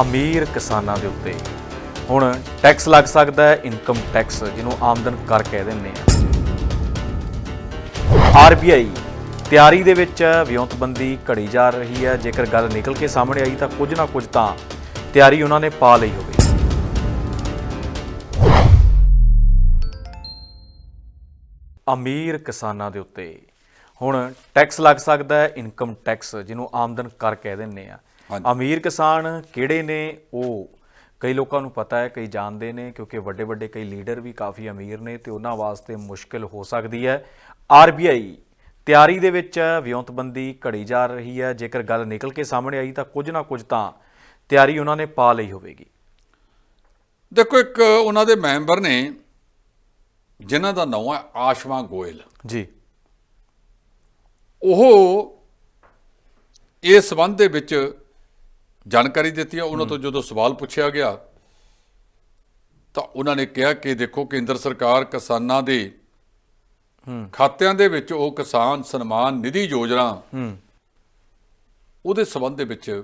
ਅਮੀਰ ਕਿਸਾਨਾਂ ਦੇ ਉੱਤੇ। ਹੁਣ ਟੈਕਸ ਲੱਗ ਸਕਦਾ ਹੈ ਇਨਕਮ ਟੈਕਸ ਜਿਹਨੂੰ ਆਮਦਨ ਕਰ ਕਹਿ ਦਿੰਦੇ ਆ। ਆਰਬੀਆਈ ਤਿਆਰੀ ਦੇ ਵਿੱਚ ਵਿਉਂਤਬੰਦੀ ਘੜੀ ਜਾ ਰਹੀ ਹੈ। ਜੇਕਰ ਗੱਲ ਨਿਕਲ ਕੇ ਸਾਹਮਣੇ ਆਈ ਤਾਂ ਕੁਝ ਨਾ ਕੁਝ ਤਾਂ ਤਿਆਰੀ ਉਹਨਾਂ ਨੇ ਪਾ ਲਈ ਹੋਵੇ। ਅਮੀਰ ਕਿਸਾਨਾਂ ਦੇ ਉੱਤੇ। ਹੁਣ ਟੈਕਸ ਲੱਗ ਸਕਦਾ ਹੈ ਇਨਕਮ ਟੈਕਸ ਜਿਹਨੂੰ ਆਮਦਨ ਕਰ ਕਹਿ ਦਿੰਦੇ ਆ। ਅਮੀਰ ਕਿਸਾਨ ਕਿਹੜੇ ਨੇ? ਉਹ ਕਈ ਲੋਕਾਂ ਨੂੰ ਪਤਾ ਹੈ ਕਈ ਜਾਣਦੇ ਨੇ ਕਿਉਂਕਿ ਵੱਡੇ ਵੱਡੇ ਕਈ ਲੀਡਰ ਵੀ ਕਾਫੀ ਅਮੀਰ ਨੇ ਤੇ ਉਹਨਾਂ ਵਾਸਤੇ ਮੁਸ਼ਕਿਲ ਹੋ ਸਕਦੀ ਹੈ। ਆਰਬੀਆਈ ਤਿਆਰੀ ਦੇ ਵਿੱਚ ਵਿਉਂਤਬੰਦੀ ਘੜੀ ਜਾ ਰਹੀ ਹੈ। ਜੇਕਰ ਗੱਲ ਨਿਕਲ ਕੇ ਸਾਹਮਣੇ ਆਈ ਤਾਂ ਕੁਝ ਨਾ ਕੁਝ ਤਾਂ ਤਿਆਰੀ ਉਹਨਾਂ ਨੇ ਪਾ ਲਈ ਹੋਵੇਗੀ। ਦੇਖੋ ਇੱਕ ਉਹਨਾਂ ਦੇ ਮੈਂਬਰ ਨੇ ਜਿਨ੍ਹਾਂ ਦਾ ਨਾਮ ਹੈ ਆਸ਼ਵਾ ਗੋਇਲ। ਜੀ। ਉਹ ਇਸ ਸੰਬੰਧ ਦੇ ਵਿੱਚ ਜਾਣਕਾਰੀ ਦਿੱਤੀ ਹੈ ਉਹਨਾਂ ਤੋਂ ਜਦੋਂ ਸਵਾਲ ਪੁੱਛਿਆ ਗਿਆ ਤਾਂ ਉਹਨਾਂ ਨੇ ਕਿਹਾ ਕਿ ਦੇਖੋ ਕੇਂਦਰ ਸਰਕਾਰ ਕਿਸਾਨਾਂ ਦੇ ਖਾਤਿਆਂ ਦੇ ਵਿੱਚ ਉਹ ਕਿਸਾਨ ਸਨਮਾਨ ਨਿਧੀ ਯੋਜਨਾ ਉਹਦੇ ਸੰਬੰਧ ਦੇ ਵਿੱਚ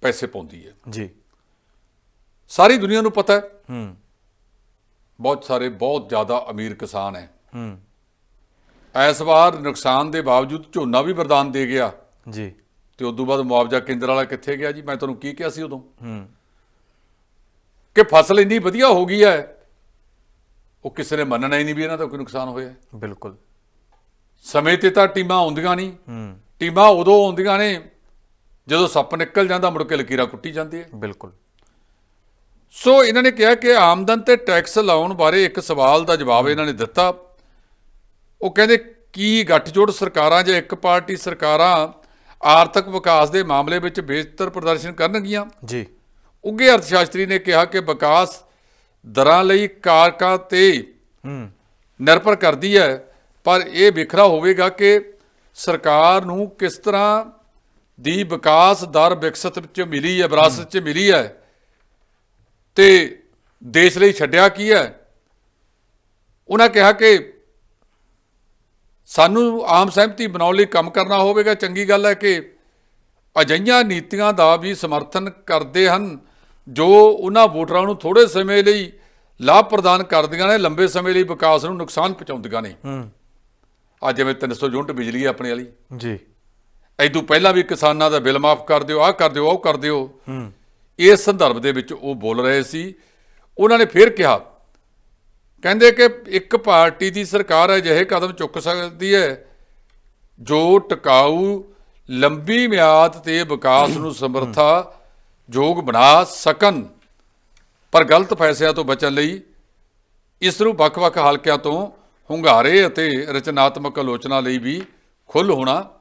ਪੈਸੇ ਪਾਉਂਦੀ ਹੈ। ਜੀ। ਸਾਰੀ ਦੁਨੀਆ ਨੂੰ ਪਤਾ ਹੈ। ਹੂੰ। ਬਹੁਤ ਸਾਰੇ ਬਹੁਤ ਜ਼ਿਆਦਾ ਅਮੀਰ ਕਿਸਾਨ ਹੈ। ਹੂੰ। ਇਸ ਵਾਰ ਨੁਕਸਾਨ ਦੇ ਬਾਵਜੂਦ ਝੋਨਾ ਵੀ ਵਰਦਾਨ ਦੇ ਗਿਆ। ਜੀ। ਤੇ ਉਦੋਂ ਬਾਅਦ ਮੁਆਵਜ਼ਾ ਕੇਂਦਰ ਵਾਲਾ ਕਿੱਥੇ ਗਿਆ ਜੀ? ਮੈਂ ਤੁਹਾਨੂੰ ਕੀ ਕਿਹਾ ਸੀ ਉਦੋਂ? ਹੂੰ ਕਿ ਫਸਲ ਇੰਨੀ ਵਧੀਆ ਹੋ ਗਈ ਹੈ ਉਹ ਕਿਸੇ ਨੇ ਮੰਨਣਾ ਹੀ ਨਹੀਂ ਵੀ ਇਹਨਾਂ ਦਾ ਕੋਈ ਨੁਕਸਾਨ ਹੋਇਆ। ਬਿਲਕੁਲ। ਸਮੇਂ ਤੇ ਤਾਂ ਟੀਮਾਂ ਆਉਂਦੀਆਂ ਨਹੀਂ। ਹੂੰ ਟੀਮਾਂ ਉਦੋਂ ਆਉਂਦੀਆਂ ਨੇ ਜਦੋਂ ਸੱਪ ਨਿਕਲ ਜਾਂਦਾ ਮੁੜ ਕੇ ਲਕੀਰਾਂ ਕੁੱਟੀ ਜਾਂਦੀ ਹੈ। ਬਿਲਕੁਲ। ਸੋ ਇਹਨਾਂ ਨੇ ਕਿਹਾ ਕਿ ਆਮਦਨ ਤੇ ਟੈਕਸ ਲਾਉਣ ਬਾਰੇ ਇੱਕ ਸਵਾਲ ਦਾ ਜਵਾਬ ਇਹਨਾਂ ਨੇ ਦਿੱਤਾ। ਉਹ ਕਹਿੰਦੇ ਕੀ ਗੱਠਜੋੜ ਸਰਕਾਰਾਂ ਜਾਂ ਇੱਕ ਪਾਰਟੀ ਸਰਕਾਰਾਂ ਆਰਥਿਕ ਵਿਕਾਸ ਦੇ ਮਾਮਲੇ ਵਿੱਚ ਬਿਹਤਰ ਪ੍ਰਦਰਸ਼ਨ ਕਰਨਗੀਆਂ। ਜੀ। ਉੱਘੇ ਅਰਥ ਸ਼ਾਸਤਰੀ ਨੇ ਕਿਹਾ ਕਿ ਵਿਕਾਸ ਦਰਾਂ ਲਈ ਕਾਰਕਾਂ ਤੇ ਹੂੰ। ਨਿਰਭਰ ਕਰਦੀ ਹੈ ਪਰ ਇਹ ਵਿਖਰਾ ਹੋਵੇਗਾ ਕਿ ਸਰਕਾਰ ਨੂੰ ਕਿਸ ਤਰ੍ਹਾਂ ਦੀ ਵਿਕਾਸ ਦਰ ਵਿਕਸਿਤ ਵਿੱਚ ਮਿਲੀ ਹੈ ਵਿਰਾਸਤ 'ਚ ਮਿਲੀ ਹੈ ਤੇ ਦੇਸ਼ ਲਈ ਛੱਡਿਆ ਕੀ ਹੈ। ਉਹਨਾਂ ਕਿਹਾ ਕਿ ਸਾਨੂੰ ਆਮ ਸਹਿਮਤੀ ਬਣਾਉਣ ਲਈ ਕੰਮ ਕਰਨਾ ਹੋਵੇਗਾ। ਚੰਗੀ ਗੱਲ ਹੈ ਕਿ ਅਜਿਹੀਆਂ ਨੀਤੀਆਂ ਦਾ ਵੀ ਸਮਰਥਨ ਕਰਦੇ ਹਨ ਜੋ ਉਹਨਾਂ ਵੋਟਰਾਂ ਨੂੰ ਥੋੜੇ ਸਮੇਂ ਲਈ ਲਾਭ ਪ੍ਰਦਾਨ ਕਰਦੀਆਂ ਨੇ ਲੰਬੇ ਸਮੇਂ ਲਈ ਵਿਕਾਸ ਨੂੰ ਨੁਕਸਾਨ ਪਹੁੰਚਾਉਂਦੀਆਂ ਨੇ। ਹੂੰ। ਅੱਜ ਜਿਵੇਂ 300 ਯੂਨਿਟ ਬਿਜਲੀ ਹੈ ਆਪਣੇ ਵਾਲੀ। ਜੀ। ਐਦੋਂ ਪਹਿਲਾਂ ਵੀ ਕਿਸਾਨਾਂ ਦਾ ਬਿੱਲ ਮਾਫ ਕਰ ਦਿਓ ਆਹ ਕਰ ਦਿਓ ਉਹ ਕਰ ਦਿਓ। ਹੂੰ। ਇਸ ਸੰਦਰਭ ਦੇ ਵਿੱਚ ਉਹ ਬੋਲ ਰਹੇ ਸੀ। ਉਹਨਾਂ ਨੇ ਫਿਰ ਕਿਹਾ ਕਹਿੰਦੇ ਕਿ ਇੱਕ ਪਾਰਟੀ ਦੀ ਸਰਕਾਰ ਅਜਿਹੇ ਕਦਮ ਚੁੱਕ ਸਕਦੀ ਹੈ ਜੋ ਟਿਕਾਊ, ਲੰਬੀ ਮਿਆਦ ਤੇ ਵਿਕਾਸ ਨੂੰ ਸਮਰੱਥਾ ਯੋਗ ਬਣਾ ਸਕਣ। ਪਰ ਗਲਤ ਫੈਸਲਿਆਂ ਤੋਂ ਬਚਣ ਲਈ ਇਸ ਨੂੰ ਵੱਖ-ਵੱਖ ਹਲਕਿਆਂ ਤੋਂ ਹੁੰਗਾਰੇ ਅਤੇ ਰਚਨਾਤਮਕ ਆਲੋਚਨਾ ਲਈ ਵੀ ਖੁੱਲ੍ਹ ਹੋਣਾ